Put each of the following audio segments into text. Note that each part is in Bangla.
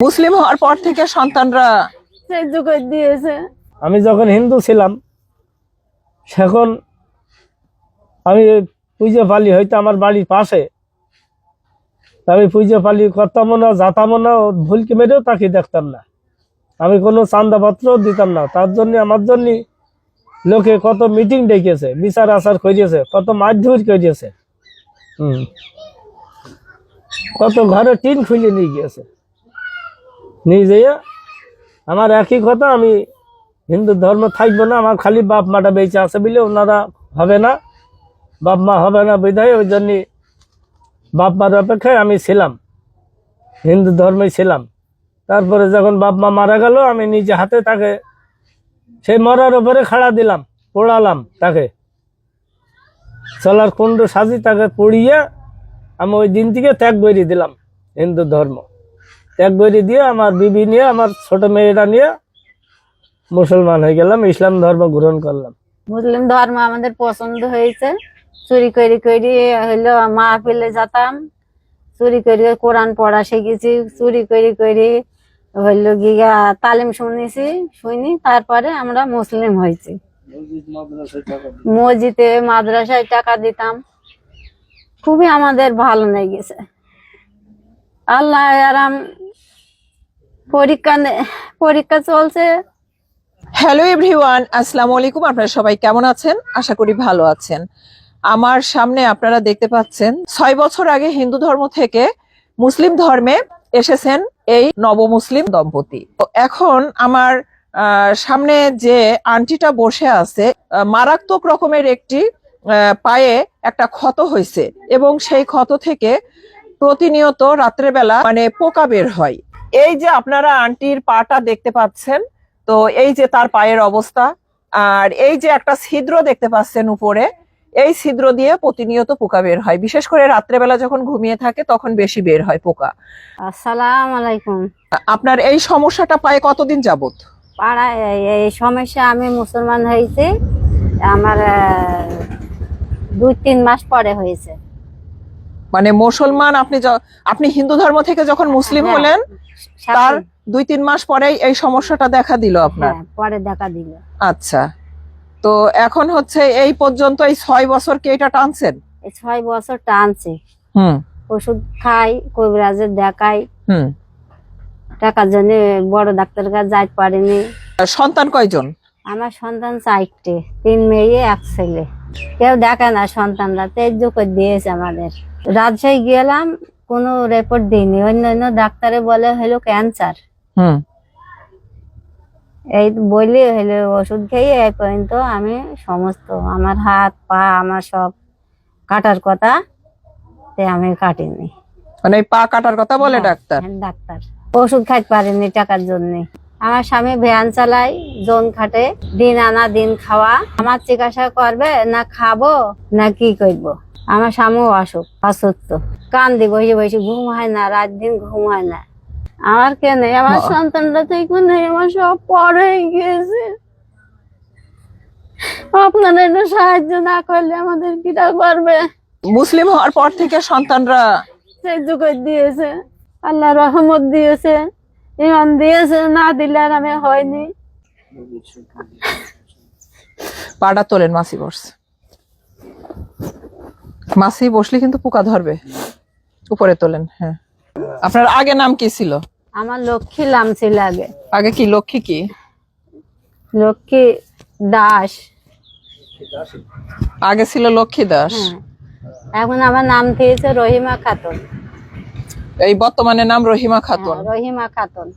মুসলিম হওয়ার পর থেকে সন্তানরা দিয়েছে। আমি যখন হিন্দু ছিলাম সেখন আমি পুজো পালি হয়তো আমার বাড়ির পাশে। আমি পুজো পালি করতামও না যাতামও না ভুলকে মেরেও তাকে দেখতাম না। আমি কোনো চান্দাপত্রও দিতাম না। তার জন্য আমার জন্য লোকে কত মিটিং ডেকেছে বিচার আচার করিয়েছে কত মারধর করিয়েছে। হুম। কত ঘরে টিন খুলে নিয়ে গিয়েছে। নিয়ে যেয়ে আমার একই কথা, আমি হিন্দু ধর্ম থাকব না, আমার খালি বাপ মাটা বেঁচে আছে বলে ওনারা হবে না। বাপ মা হবে না বিধায় ওই জন্য বাপ মার অপেক্ষায় আমি ছিলাম, হিন্দু ধর্মে ছিলাম। তারপরে যখন বাপ মা মারা গেল, আমি নিজে হাতে তাকে সেই মরার উপরে খাড়া দিলাম, পোড়ালাম তাকে। চলার কুণ্ড সাজি তাকে পড়িয়ে আমি ওই দিন থেকে ত্যাগ বেরিয়ে দিলাম, হিন্দু ধর্ম। ত্যাগ বেরিয়ে দিয়ে আমার বিবি নিয়ে, আমার ছোট মেয়েটা নিয়ে মুসলমান হয়ে গেলাম, ইসলাম ধর্ম গ্রহণ করলাম। মুসলিম ধর্ম আমাদের পছন্দ হয়েছে। চুরি করি করে হইল মা পেলে যেতাম, চুরি করি কোরআন পড়া শিখেছি, চুরি করি করে হইল গিয়া তালিম শুনেছি শুনি তারপরে আমরা মুসলিম হয়েছি। মসজিদে, মাদ্রাসায় টাকা দিতাম। খুবই আমাদের ভালো লেগেছে। আল্লাহ আরাম পরীক্ষা পরীক্ষা চলছে। হ্যালো এভরিওয়ান আসসালামু আলাইকুম। আপনারা সবাই কেমন আছেন? আশা করি ভালো আছেন। আমার সামনে আপনারা দেখতে পাচ্ছেন, ছয় বছর আগে হিন্দু ধর্ম থেকে মুসলিম ধর্মে এসেছেন এই নবমুসলিম দম্পতি। এখন আমার সামনে যে আন্টিটা বসে আছে মারাত্মক রকমের একটি পায়ে একটা ক্ষত হয়েছে এবং সেই ক্ষত থেকে প্রতিনিয়ত রাত্রেবেলা মানে পোকা বের হয়। এই যে আপনারা আন্টির পাটা দেখতে পাচ্ছেন তো এই যে তার পায়ের অবস্থা আর এই যে একটা ছিদ্র দেখতে পাচ্ছেন উপরে এই ছিদ্র দিয়ে প্রতিনিয়ত পোকা বের হয়। বিশেষ করে রাত্রেবেলা যখন ঘুমিয়ে থাকে তখন বেশি বের হয় পোকা। আসসালাম আলাইকুম আপনার এই সমস্যাটা পায়ে কতদিন যাবত পাড়ায় এই- এই সমস্যা আমি মুসলমান হয়েছি আমার দুই তিন মাস পরে হয়েছে। মানে মুসলমান আপনি আপনি হিন্দু ধর্ম থেকে যখন মুসলিম হ্যাঁ, হলেন তার দুই তিন মাস পরেই এই সমস্যাটা দেখা দিল আপনার। হ্যাঁ, পরে দেখা দিল। আচ্ছা। তো এখন হচ্ছে এই পর্যন্ত এই ছয় বছর কি এটা টানছেন? এই ছয় বছর টানছে। হুম। ওষুধ খাই কবিরাজের দেখাই। হুম। টাকার জন্য বড় ডাক্তারের কাছে যাইতে পারিনি। সন্তান কয়জন? আমার সন্তান চারটে তিন মেয়ে এক ছেলে। কেউ দেখে না সন্তানরা তেজ্য করে দিয়েছে আমাদের। রাজশাহী গেলাম কোনো রিপোর্ট দিইনি। অন্যান্য অন্য ডাক্তারে বলে হলো ক্যান্সার এই বললে হলো ওষুধ খেয়ে এই পর্যন্ত আমি সমস্ত আমার হাত পা আমার সব কাটার কথা তে আমি কাটিনি। মানে পা কাটার কথা বলে হ্যাঁ, ডাক্তার? হ্যাঁ, ডাক্তার। ওষুধ খাইতে পারিনি টাকার জন্য। আমার স্বামী ভ্যান চালাই জোন খাটে দিন আনা দিন খাওয়া। আমার চিকিৎসা করবে না খাব না কি করব? আমার স্বামী অসুখ অসুস্থ। কান্দি বসে বসে ঘুম হয় না রাত দিন ঘুম হয় না। আমার কে নেই? আমার সন্তানরা ঠিক নেই আমার সব পর হয়ে গিয়েছে। আপনারা একটু সাহায্য না করলে আমাদের কিটা করবে? মুসলিম হওয়ার পর থেকে সন্তানরা করে দিয়েছে। আল্লাহ রহমত দিয়েছে। ইমান দিয়েছে না দিলে আর আমি হয়নি। পাটা তোলেন মাসি বসছে মাসি বসলে কিন্তু পোকা ধরবে। উপরে তোলেন হ্যাঁ। আপনার আগে নাম কি ছিল? আমার লক্ষ্মী নাম ছিল আগে। আগে কি লক্ষ্মী কি? লক্ষ্মী দাস। আগে ছিল লক্ষ্মী দাস। হ্যাঁ। এখন আমার নাম দিয়েছে রহিমা খাতুন। এই বর্তমানে নাম রহিমা খাতুন। হ্যাঁ, রহিমা খাতুন।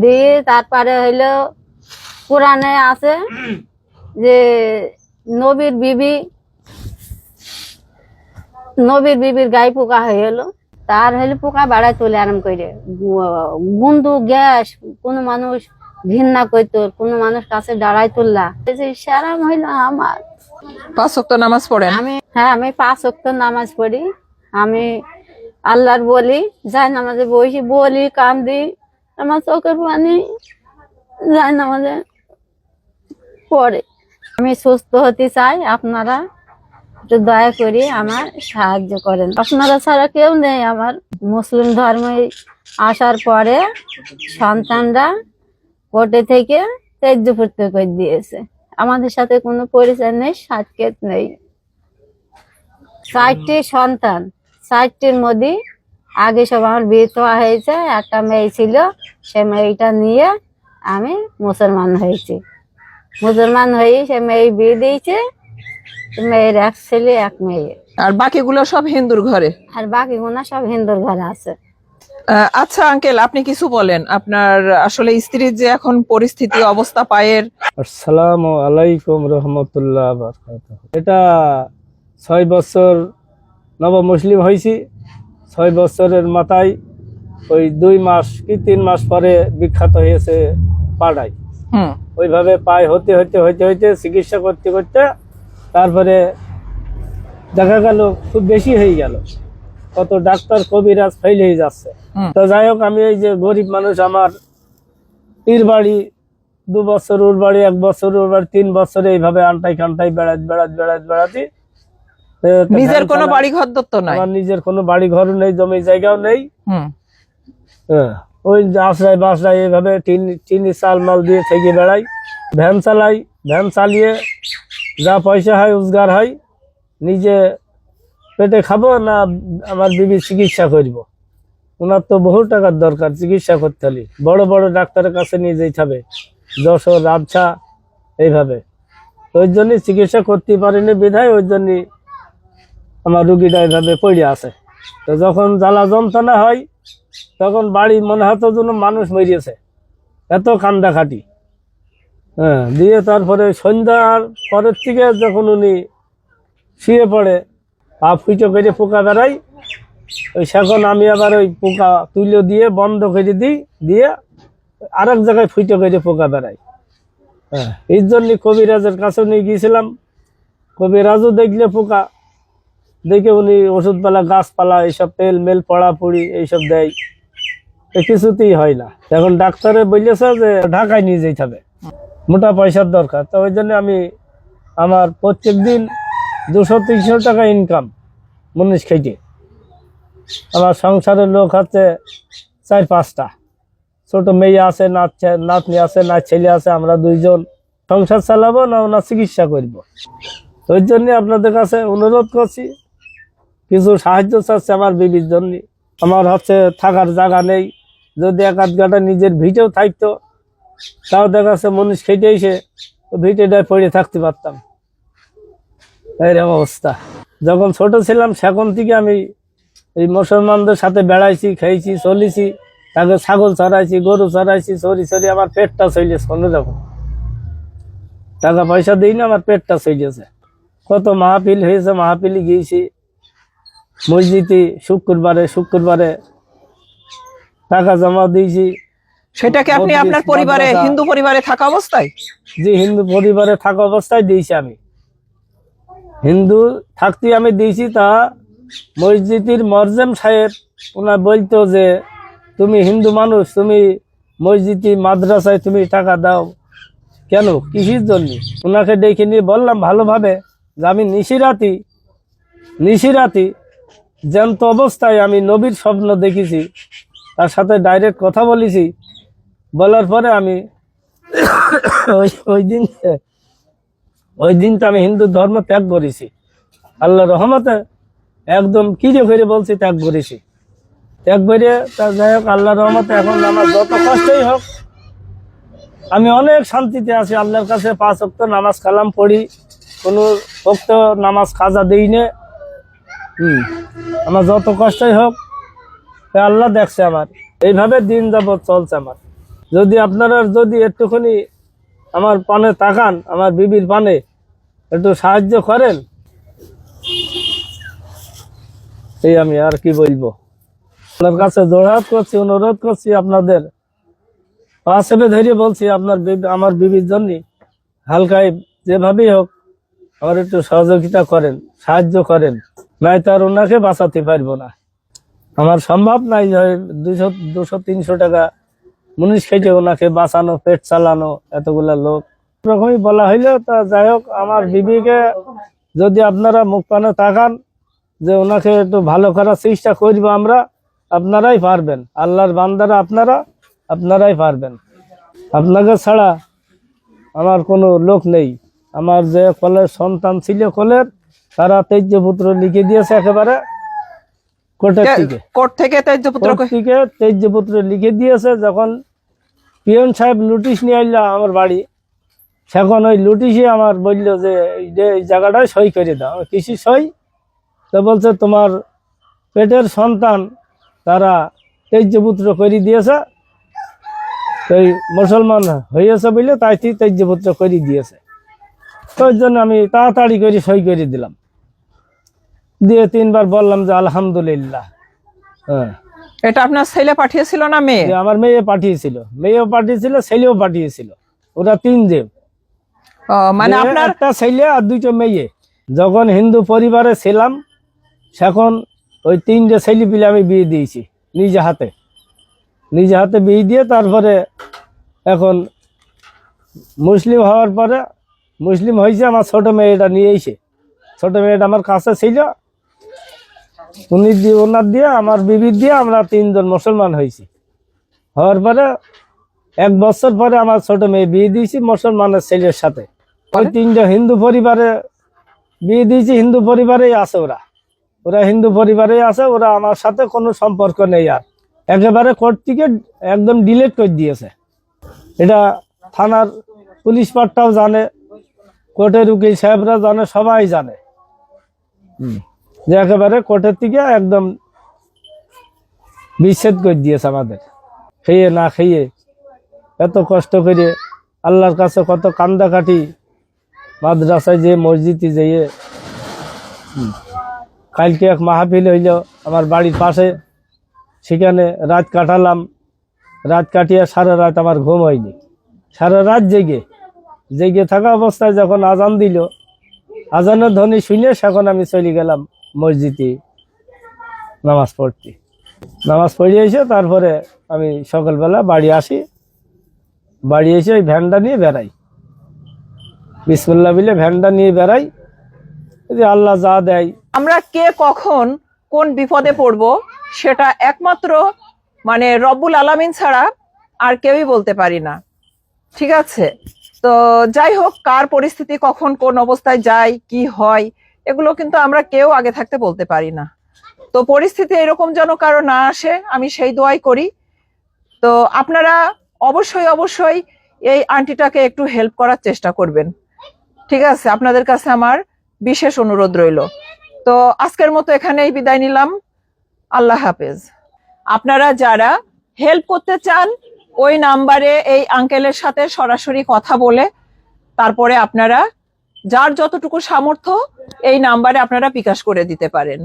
দিয়ে তারপরে হইল কোরআনে আছে যে নবীর বিবি নবীর বিবির গায়ে পোকা হয়ে গেলো তার হইলে পোকা বাড়ায় তুলে আরাম করে। গুন্দু গ্যাস কোনো মানুষ ঘৃণা করতো কোনো মানুষ কাছে দাঁড়াই তুললা। সারাম হইল আমার। পাঁচ ওয়াক্ত নামাজ পড়েন? আমি হ্যাঁ আমি পাঁচ ওয়াক্ত নামাজ পড়ি। আমি আল্লাহর বলি যাই নামাজে বসি বলি কান্দি আমার চোখের পানি যাই নামাজে পড়ে। আমি সুস্থ হতে চাই আপনারা একটু দয়া করে আমার সাহায্য করেন। আপনারা ছাড়া কেউ নেই আমার। মুসলিম ধর্মে আসার পরে সন্তানরা কোর্টে থেকে তেজ্যপুত্র করে দিয়েছে। আমাদের সাথে কোনো পরিচয় নেই সাতকেত নেই। চারটি সন্তান, চারটির মধ্যে আগে সব আমার বিয়ে তো হয়েছে, একটা মেয়ে ছিল, সে মেয়েটা নিয়ে আমি মুসলমান হয়েছি। মুসলমান হয়ে সে মেয়ে বিয়ে দিয়েছে মেয়ের এক ছেলে এক মেয়ে। আর বাকিগুলো সব হিন্দুর ঘরে? আর বাকি গুণা সব হিন্দুর ঘরে আছে। আচ্ছা আঙ্কেল আপনি কিছু বলেন। আপনার আসলে স্ত্রীর যে এখন পরিস্থিতি অবস্থা পায়ের। আসসালামু আলাইকুম রহমতুল্লাহ এটা ছয় বছর নব মুসলিম হয়েছি। ছয় বছরের মাথায় ওই দুই মাস কি তিন মাস পরে বিখ্যাত হয়েছে পাড়ায়। হুম। ওইভাবে পায়ে হতে হতে হতে হতে চিকিৎসা করতে করতে তারপরে দেখা গেল খুব বেশি হয়ে গেল। কত ডাক্তার কবিরাজ ফেল হয়ে যাচ্ছে। তো যাই হোক আমি এই যে গরিব মানুষ আমার পীর বাড়ি দু বছর ওর বাড়ি এক বছর ওর বাড়ি তিন বছর এইভাবে আনটাই কানটাই বেড়াত বেড়াত বেড়াত বেড়াতে তো নিজের কোনো বাড়ি ঘর দত্ত নাই। আমার নিজের কোনো বাড়ি ঘর নেই জমি জায়গাও নেই। হ্যাঁ, ওই আশ্রয় বাসরায় এইভাবে টিন চিনি চাল মাল দিয়ে থেকে বেড়াই। ভ্যান চালাই ভ্যান চালিয়ে যা পয়সা হয়, রোজগার হয়, নিজে পেটে খাব না আমার বিবি চিকিৎসা করব? ওনার তো বহু টাকার দরকার, চিকিৎসা করতে হলে। বড় বড় ডাক্তারের কাছে নিয়ে যেতে হবে। যশোর রাবছা এইভাবে। ওই জন্য চিকিৎসা করতে পারিনি বিধায়, ওই জন্য আমার রুগীটা এইভাবে পড়ে আছে। তো যখন জ্বালা যন্ত্রণা হয়, তখন বাড়ি মনে হতো যেন মানুষ মরিয়েছে। এত কান্দা খাটি হ্যাঁ দিয়ে তারপরে সন্ধ্যার পরের থেকে যখন উনি শুয়ে পড়ে পা ফুটো করে পোকা বেড়াই, ওই সেখন আমি আবার ওই পোকা তুলে দিয়ে, বন্ধ করে দিই, দিয়ে আরেক জায়গায় ফুটো করে পোকা বেড়াই। হ্যাঁ এই জন্য কবিরাজের কাছে নিয়ে গিয়েছিলাম। কবিরাজও দেখলে পোকা। দেখে উনি ওষুধপালা, গাছপালা, এইসব তেল, মেল পড়া পুড়ি এইসব দেয়। কিছুতেই হয় না। এখন ডাক্তারে বলেছে যে ঢাকায় নিয়ে যেতে হবে। মোটা পয়সার দরকার। তো ওই জন্য আমি আমার প্রত্যেক দিন দুশো, তিনশো টাকা ইনকাম মুনিশ খেটে আমার সংসারের লোক হচ্ছে চার, পাঁচটা। ছোট মেয়ে আছে নাচ নাতনি আছে না ছেলে আছে, আমরা দুইজন। সংসার চালাবো না ওনার চিকিৎসা করব। ওই জন্য আপনাদের কাছে অনুরোধ করছি, কিছু সাহায্য চাচ্ছে আমার বিবির জন্য। আমার হচ্ছে থাকার জায়গা নেই। যদি এক আধ গাটা নিজের ভিটেও থাকতো তাও দেখা যাচ্ছে মনীষ খেটে এসে ভিটেটায় পড়ে থাকতে পারতাম। এরকম অবস্থা। যখন ছোট ছিলাম, সেখন থেকে আমি এই মুসলমানদের সাথে বেড়াইছি, খেয়েছি, চলেছি, তাকে ছাগল চড়াইছি, গরু চড়াইছি, চড়ি চড়ি আমার পেটটা চলেছে অন্যরকম টাকা পয়সা দিই না, আমার পেটটা চলেছে কত মাহফিল হয়েছে, মাহফিলে গিয়েছি। মসজিদে শুক্রবারে শুক্রবারে টাকা জমা দিয়েছি। সেটা কি আপনি আপনার পরিবারে হিন্দু পরিবারে থাকা অবস্থায়? যে হিন্দু পরিবারে থাকা অবস্থায় দিয়েছি আমি। হিন্দু থাকতে আমি দিয়েছি তা মসজিদের মরজেম সাহেব ওনার বলতো যে তুমি হিন্দু মানুষ তুমি মসজিদি মাদ্রাসায় তুমি টাকা দাও। কেন? কৃষির জন্য? ওনাকে ডেকে নিয়ে বললাম ভালোভাবে যে আমি নিশিরাতি নিশিরাতি জ্যান্ত অবস্থায় আমি নবীর স্বপ্ন দেখেছি। তার সাথে ডাইরেক্ট কথা বলেছি। বলার পরে আমি ওই ওই দিন ওই দিন তো আমি হিন্দু ধর্ম ত্যাগ করেছি। আল্লাহ রহমতে একদম কি যে করে বলছি ত্যাগ করেছি। ত্যাগ করে তা যাই হোক, আল্লাহ রহমতে এখন আমার যত কষ্টই হোক, আমি অনেক শান্তিতে আছি। আল্লাহর কাছে পাঁচ অক্ত নামাজ কালাম পড়ি। কোনো ভক্ত নামাজ খাজা দিই নে। আমার যত কষ্টই হোক আল্লাহ দেখছে আমার। এইভাবে দিন যাবৎ চলছে আমার। যদি আপনারা যদি একটুখানি আমার পানে তাকান, আমার বিবির পানে, একটু সাহায্য করেন। এই আমি আর কি বলব? আপনার কাছে জোড়হাত করছি, অনুরোধ করছি আপনাদের। পাশে ধরে বলছি, আপনার আমার বিবির জন্য হালকায় যেভাবেই হোক, আমার একটু সহযোগিতা করেন, সাহায্য করেন। নাই তার ওনাকে বাঁচাতে পারব না। আমার সম্ভব নাই দুশো দুশো, তিনশো টাকা মুনিশ খেটে ওনাকে বাঁচানো, পেট চালানো, এতগুলা লোক। রকমই বলা হইল, তা যাই হোক, আমার বিবিকে যদি আপনারা মুখ পানে তাকান যে ওনাকে একটু ভালো করার চেষ্টা করব আমরা, আপনারাই পারবেন। আল্লাহর বান্দারা আপনারা, আপনারাই পারবেন। আপনাকে ছাড়া আমার কোনো লোক নেই। আমার যে কলের সন্তান ছিল কলের, তারা তেজ্য পুত্র লিখে দিয়েছে একেবারে। কোর্ট থেকে তেজ্যপুত্র লিখে দিয়েছে যখন পিয়ন সাহেব নোটিশ নিয়ে আইলা আমার বাড়ি সেখন ওই নোটিশে আমার বলল যে এই জায়গাটায় সই করে দাও। কৃষি সই? তো বলছে তোমার পেটের সন্তান তারা তেজ্যপুত্র করে দিয়েছে তো মুসলমান হয়েছে বলে তাই তেজ্যপুত্র করে দিয়েছে। তো ওই জন্য আমি তাড়াতাড়ি করে সই করে দিলাম। দিয়ে তিনবার বললাম যে আলহামদুলিল্লাহ। হ্যাঁ। এটা আপনার ছেলে পাঠিয়েছিল না মেয়ে? আমার মেয়ে পাঠিয়েছিল। মেয়েও পাঠিয়েছিল ছেলেও পাঠিয়েছিল। ওরা তিন দেব মানে আপনার একটা ছেলে আর দুটো মেয়ে। যখন হিন্দু পরিবারে ছিলাম সেখন ওই তিনটে ছেলে পিলে আমি বিয়ে দিয়েছি নিজে হাতে। নিজে হাতে বিয়ে দিয়ে তারপরে এখন মুসলিম হওয়ার পরে মুসলিম হয়েছে আমার ছোট মেয়েটা নিয়ে এসে। ছোট মেয়েটা আমার কাছে ছিল উনি দিয়ে ওনার দিয়ে আমার বিবির দিয়ে আমরা তিনজন মুসলমান হয়েছি। হওয়ার পরে এক বছর পরে আমার ছোট মেয়ে বিয়ে দিয়েছি মুসলমানের ছেলের সাথে। ওই তিনটা হিন্দু পরিবারে বিয়ে দিয়েছি হিন্দু পরিবারেই আছে ওরা। ওরা হিন্দু পরিবারেই আছে ওরা আমার সাথে কোনো সম্পর্ক নেই আর। একেবারে কোর্ট থেকে একদম ডিলেট করে দিয়েছে। এটা থানার পুলিশ পাটটাও জানে কোর্টের উকিল সাহেবরা জানে সবাই জানে। যে একেবারে কোর্টের থেকে একদম বিচ্ছেদ করে দিয়েছে আমাদের। খেয়ে না খেয়ে এত কষ্ট করে আল্লাহর কাছে কত কান্দাকাটি মাদ্রাসায় যে মসজিদে যেয়ে কালকে এক মাহফিল হইল আমার বাড়ির পাশে। সেখানে রাত কাটালাম। রাত কাটিয়ে সারা রাত আমার ঘুম হয়নি। সারা রাত জেগে জেগে থাকা অবস্থায় যখন আজান দিল, আজানের ধ্বনি শুনে সেখন আমি চলে গেলাম। মসজিদে নামাজ পড়তে। নামাজ পড়ে এসে তারপরে আমি সকালবেলা বাড়ি আসি। বাড়ি এসে ওই ভ্যানটা নিয়ে বেড়াই। বিসমুল্লাহ বিলে ভ্যানটা নিয়ে বেড়াই। যদি আল্লাহ যা দেয়। আমরা কে কখন কোন বিপদে পড়ব সেটা একমাত্র মানে রব্বুল আলামিন ছাড়া আর কেউই বলতে পারি না। ঠিক আছে? তো যাই হোক, কার পরিস্থিতি কখন কোন অবস্থায় যায়, কি হয় এগুলো কিন্তু আমরা কেউ আগে থাকতে বলতে পারি না। তো পরিস্থিতি এরকম যেন কারও না আসে, আমি সেই দোয়াই করি। তো আপনারা অবশ্যই অবশ্যই এই আন্টিটাকে একটু হেল্প করার চেষ্টা করবেন। ঠিক আছে, আপনাদের কাছে আমার বিশেষ অনুরোধ রইল। তো আজকের মতো এখানেই বিদায় নিলাম। আল্লাহ হাফেজ। আপনারা যারা হেল্প করতে চান, ওই নাম্বারে এই আঙ্কেলের সাথে সরাসরি কথা বলে, তারপরে আপনারা যার যতটুকু সামর্থ্য এই নাম্বারে আপনারা বিকাশ করে দিতে পারেন।